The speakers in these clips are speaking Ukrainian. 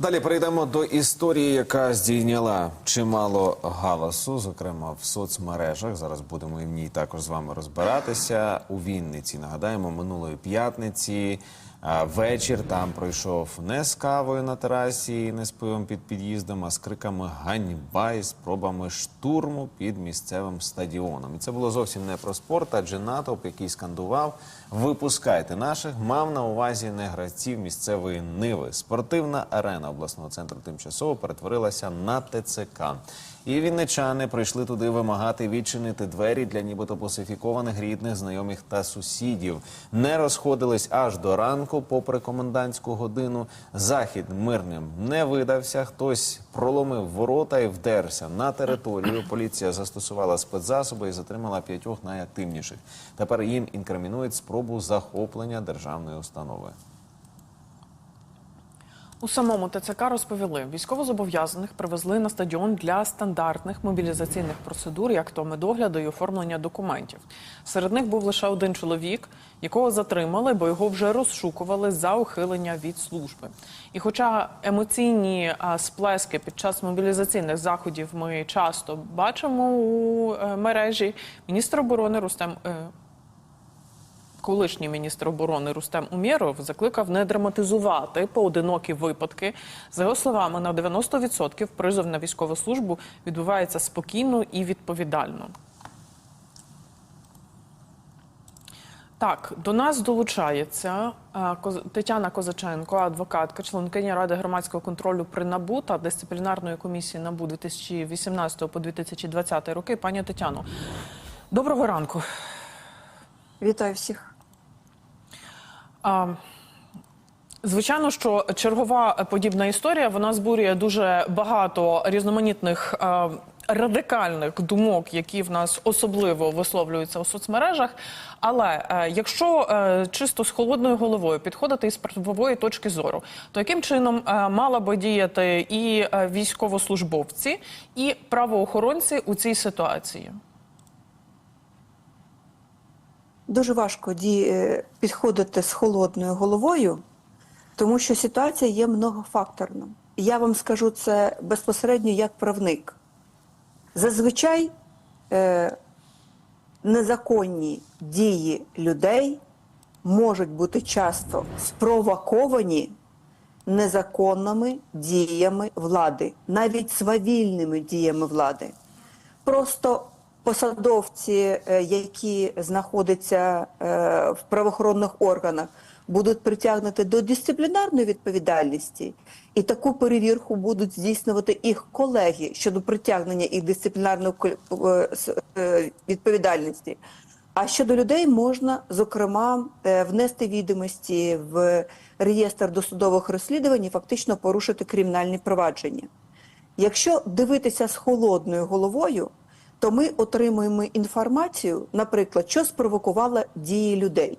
Далі перейдемо до історії, яка здійняла чимало галасу, зокрема в соцмережах. Зараз будемо і в ній також з вами розбиратися. У Вінниці нагадаємо минулої п'ятниці. Вечір там пройшов не з кавою на терасі, і не з пивом під під'їздом, а з криками ганьба і спробами штурму під місцевим стадіоном. І це було зовсім не про спорт, адже натовп, який скандував Випускайте наших, мав на увазі не гравців місцевої ниви. Спортивна арена обласного центру тимчасово перетворилася на ТЦК. І вінничани прийшли туди вимагати відчинити двері для нібито пасифікованих рідних, знайомих та сусідів. Не розходились аж до ранку, попри комендантську годину. Захід мирним не видався. Хтось проломив ворота і вдерся на територію. Поліція застосувала спецзасоби і затримала п'ятьох найактивніших. Тепер їм інкримінують спробу захоплення державної установи. У самому ТЦК розповіли, військовозобов'язаних привезли на стадіон для стандартних мобілізаційних процедур, як то медогляду і оформлення документів. Серед них був лише один чоловік, якого затримали, бо його вже розшукували за ухилення від служби. І хоча емоційні сплески під час мобілізаційних заходів ми часто бачимо у е, мережі, міністр оборони Рустем. Колишній міністр оборони Рустем Умєров закликав не драматизувати поодинокі випадки. За його словами, на 90% призов на військову службу відбувається спокійно і відповідально. Так, до нас долучається е, Тетяна Козаченко, адвокатка, членкиня Ради громадського контролю при НАБУ та дисциплінарної комісії НАБУ 2018 по 2020 роки. Пані Тетяно, доброго ранку. Вітаю всіх. А, Звичайно, що чергова подібна історія вона збурює дуже багато різноманітних е, радикальних думок, які в нас особливо висловлюються у соцмережах. Але е, якщо е, чисто з холодною головою підходити із правової точки зору, то яким чином е, мала би діяти і е, військовослужбовці, і правоохоронці у цій ситуації? Дуже важко е, підходити з холодною головою, тому що ситуація є многофакторна. Я вам скажу це безпосередньо як правник. Зазвичай е... незаконні дії людей можуть бути часто спровоковані незаконними діями влади, навіть свавільними діями влади. Просто посадовці, е, які знаходяться е, в правоохоронних органах, будуть притягнуті до дисциплінарної відповідальності, і таку перевірку будуть здійснювати їх колеги щодо притягнення їх дисциплінарної е, відповідальності. А щодо людей можна, зокрема, внести відомості в реєстр досудових розслідувань і фактично порушити кримінальні провадження. Якщо дивитися з холодною головою, то ми отримуємо інформацію, наприклад, що спровокувало дії людей.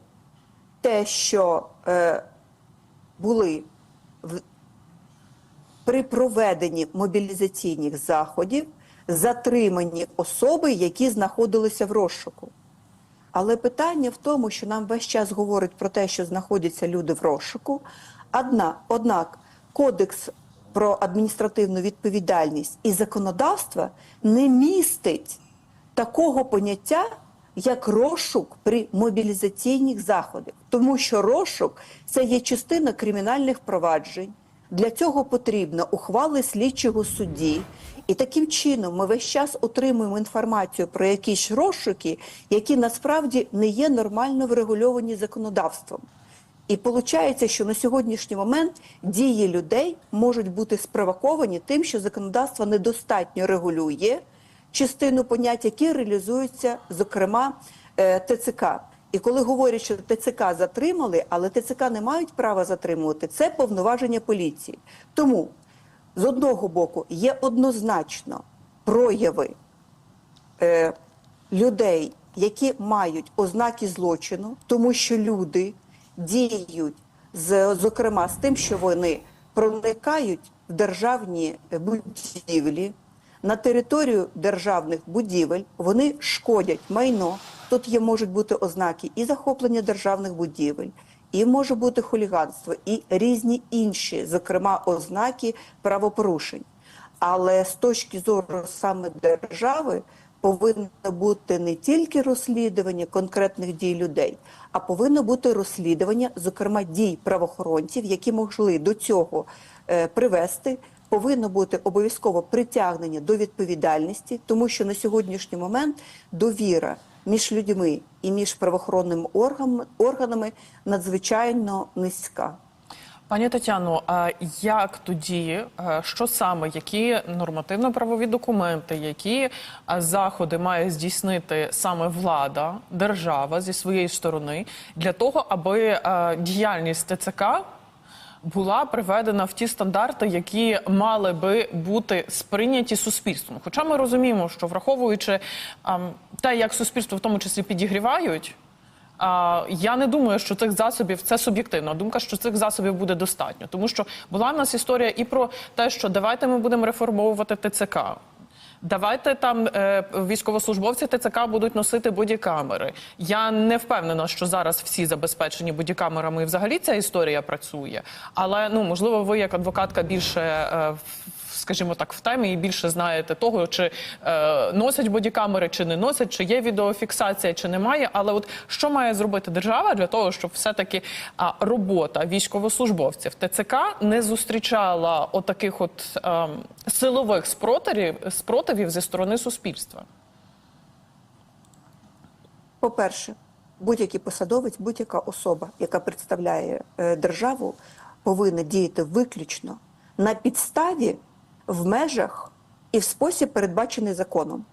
Те, що е, були в, при проведенні мобілізаційних заходів затримані особи, які знаходилися в розшуку. Але питання в тому, що нам весь час говорять про те, що знаходяться люди в розшуку. Одна, однак, кодекс про адміністративну відповідальність і законодавство не містить такого поняття, як розшук при мобілізаційних заходах, тому що розшук це є частина кримінальних проваджень. Для цього потрібно ухвали слідчого судді, і таким чином ми весь час отримуємо інформацію про якісь розшуки, які насправді не є нормально врегульовані законодавством. І виходить, що на сьогоднішній момент дії людей можуть бути спровоковані тим, що законодавство недостатньо регулює частину понять, які реалізуються, зокрема, е, ТЦК. І коли говорять, що ТЦК затримали, але ТЦК не мають права затримувати, це повноваження поліції. Тому з одного боку є однозначно прояви е, людей, які мають ознаки злочину, тому що люди діють з, зокрема з тим, що вони проникають в державні будівлі, на територію державних будівель, вони шкодять майно. Тут є можуть бути ознаки і захоплення державних будівель, і може бути хуліганство, і різні інші, зокрема, ознаки правопорушень. Але з точки зору саме держави повинно бути не тільки розслідування конкретних дій людей, а повинно бути розслідування, зокрема, дій правоохоронців, які могли до цього е, привести. Повинно бути обов'язково притягнення до відповідальності, тому що на сьогоднішній момент довіра між людьми і між правоохоронними органами, органами надзвичайно низька. Пані Тетяно, а як тоді, е, що саме, які нормативно-правові документи, які е, заходи має здійснити саме влада, держава зі своєї сторони для того, аби е, діяльність ТЦК була приведена в ті стандарти, які мали би бути сприйняті суспільством? Хоча ми розуміємо, що враховуючи те, як суспільство в тому числі підігрівають. Я не думаю, що цих засобів це суб'єктивна думка, що цих засобів буде достатньо, тому що була в нас історія і про те, що давайте ми будемо реформовувати ТЦК. Давайте там е, військовослужбовці ТЦК будуть носити бодікамери. Я не впевнена, що зараз всі забезпечені бодікамерами і взагалі ця історія працює. Але ну можливо, ви як адвокатка більше. Е, скажімо так, в темі і більше знаєте того, чи е, носять бодікамери, чи не носять, чи є відеофіксація, чи немає. Але от що має зробити держава для того, щоб все-таки а, робота військовослужбовців ТЦК не зустрічала отаких от ем, силових спротивів, спротивів зі сторони суспільства? По-перше, будь-який посадовець, будь-яка особа, яка представляє е, державу, повинна діяти виключно на підставі, в межах і в спосіб, передбачений законом.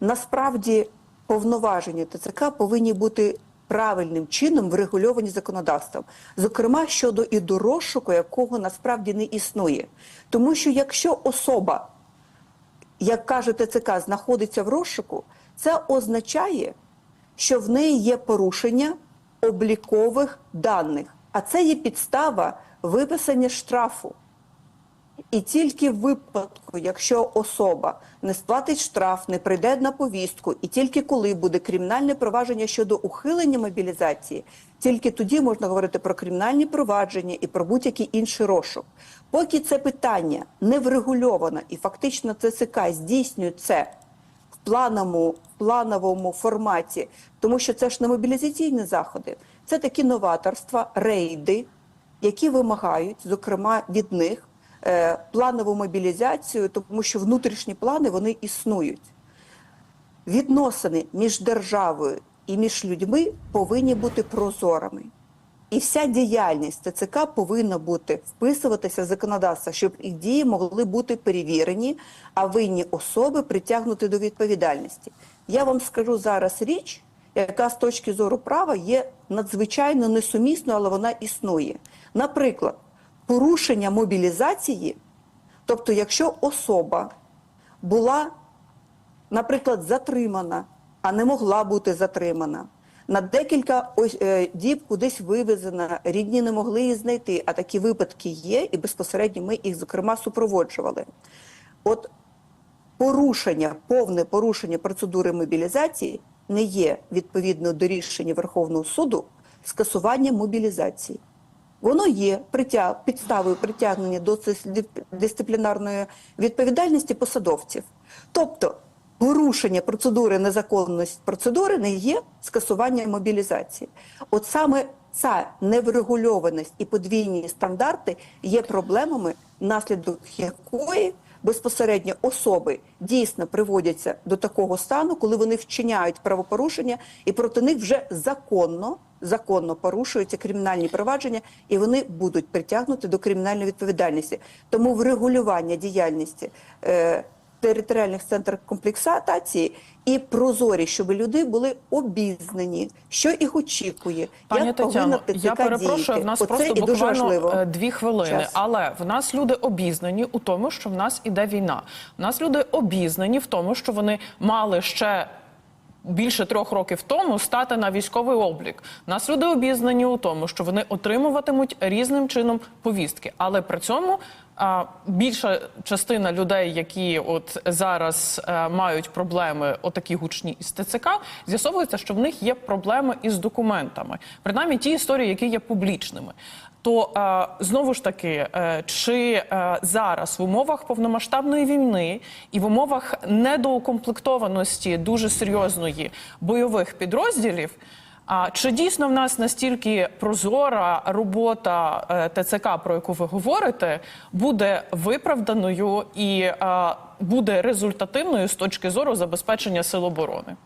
Насправді, повноваження ТЦК повинні бути правильним чином врегульовані законодавством, зокрема щодо і до розшуку, якого насправді не існує. Тому що якщо особа як каже ТЦК, знаходиться в розшуку, це означає, що в неї є порушення облікових даних, а це є підстава виписання штрафу. І тільки в випадку, якщо особа не сплатить штраф, не прийде на повістку, і тільки коли буде кримінальне провадження щодо ухилення мобілізації, тільки тоді можна говорити про кримінальні провадження і про будь-який інший розшук. Поки це питання не врегульовано і фактично ЦСК здійснює це в плановому, плановому форматі, тому що це ж не мобілізаційні заходи, це такі новаторства, рейди, які вимагають, зокрема, від них планову мобілізацію, тому що внутрішні плани вони існують. Відносини між державою і між людьми повинні бути прозорими. І вся діяльність ТЦК повинна бути вписуватися в законодавство, щоб їх дії могли бути перевірені, а винні особи притягнути до відповідальності. Я вам скажу зараз річ, яка з точки зору права є надзвичайно несумісною, але вона існує. Наприклад, порушення мобілізації, тобто, якщо особа була, наприклад, затримана, а не могла бути затримана. На декілька е, діб кудись вивезена, рідні не могли її знайти, а такі випадки є, і безпосередньо ми їх, зокрема, супроводжували. От порушення, повне порушення процедури мобілізації не є відповідно до рішення Верховного суду скасування мобілізації. Воно є притяг, підставою притягнення до дисциплінарної відповідальності посадовців. Тобто порушення процедури, незаконності процедури не є скасування мобілізації. От саме ця неврегульованість і подвійні стандарти є проблемами, наслідок якої безпосередньо особи дійсно приводяться до такого стану, коли вони вчиняють правопорушення, і проти них вже законно, законно порушуються кримінальні провадження, і вони будуть притягнуті до кримінальної відповідальності. Тому врегулювання діяльності. Е, Територіальних центрах комплексатації і прозорі, щоб люди були обізнані, що їх очікує, Пані як Тетяно, я перепрошую, діяти. в нас Оце просто буквально важливо. е, дві хвилини. Час. Але в нас люди обізнані у тому, що в нас іде війна. В нас люди обізнані в тому, що вони мали ще більше трьох років тому стати на військовий облік. Нас люди обізнані у тому, що вони отримуватимуть різним чином повістки, але при цьому а, більша частина людей, які от зараз е, мають проблеми, отакі гучні із ТЦК, з'ясовується, що в них є проблеми із документами, принаймні ті історії, які є публічними. То е, знову ж таки, е, чи е, зараз в умовах повномасштабної війни і в умовах недоукомплектованості дуже серйозної бойових підрозділів, а чи дійсно в нас настільки прозора робота ТЦК, про яку ви говорите, буде виправданою і буде результативною з точки зору забезпечення сил оборони?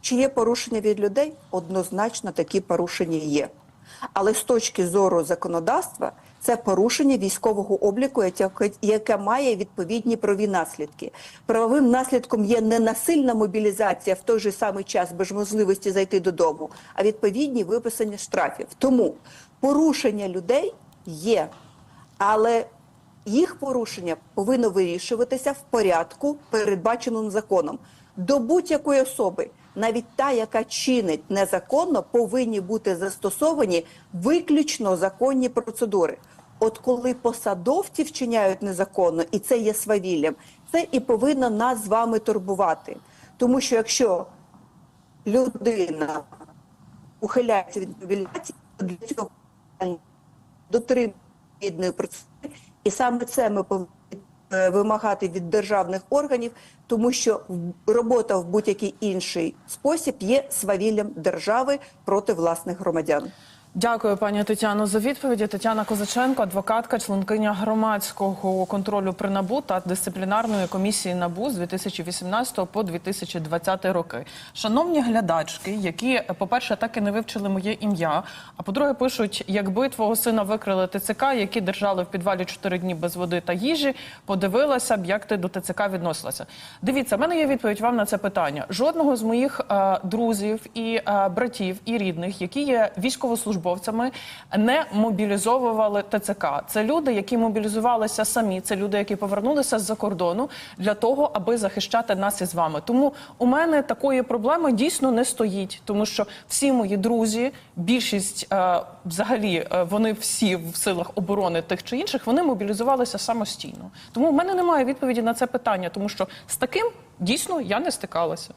Чи є порушення від людей? Однозначно такі порушення є. Але з точки зору законодавства це порушення військового обліку, яке- має відповідні правові наслідки. Правовим наслідком є не насильна мобілізація в той же самий час без можливості зайти додому, а відповідні виписання штрафів. Тому порушення людей є, але їх порушення повинно вирішуватися в порядку, передбаченому законом. До будь-якої особи, навіть та, яка чинить незаконно, повинні бути застосовані виключно законні процедури. От коли посадовці вчиняють незаконно, і це є свавіллям, це і повинно нас з вами турбувати. Тому що якщо людина ухиляється від мобілізації, то для цього дотримує відповідної процедури, і саме це ми повинні вимагати від державних органів, тому що робота в будь-який інший спосіб є свавіллям держави проти власних громадян. Дякую, пані Тетяно, за відповіді. Тетяна Козаченко, адвокатка, членкиня громадського контролю при НАБУ та дисциплінарної комісії НАБУ з 2018 по 2020 роки. Шановні глядачки, які, по-перше, так і не вивчили моє ім'я, а по-друге, пишуть, якби твого сина викрили ТЦК, які держали в підвалі 4 дні без води та їжі, подивилася б, як ти до ТЦК відносилася. Дивіться, в мене є відповідь вам на це питання. Жодного з моїх е, друзів і е, братів і рідних, які є військовослужбовцями, не мобілізовували ТЦК. Це люди, які мобілізувалися самі. Це люди, які повернулися з-за кордону для того, аби захищати нас із вами. Тому у мене такої проблеми дійсно не стоїть, тому що всі мої друзі, більшість е, взагалі, е, вони всі в силах оборони тих чи інших, вони мобілізувалися самостійно. Тому в мене немає відповіді на це питання, тому що з таким дійсно я не стикалася.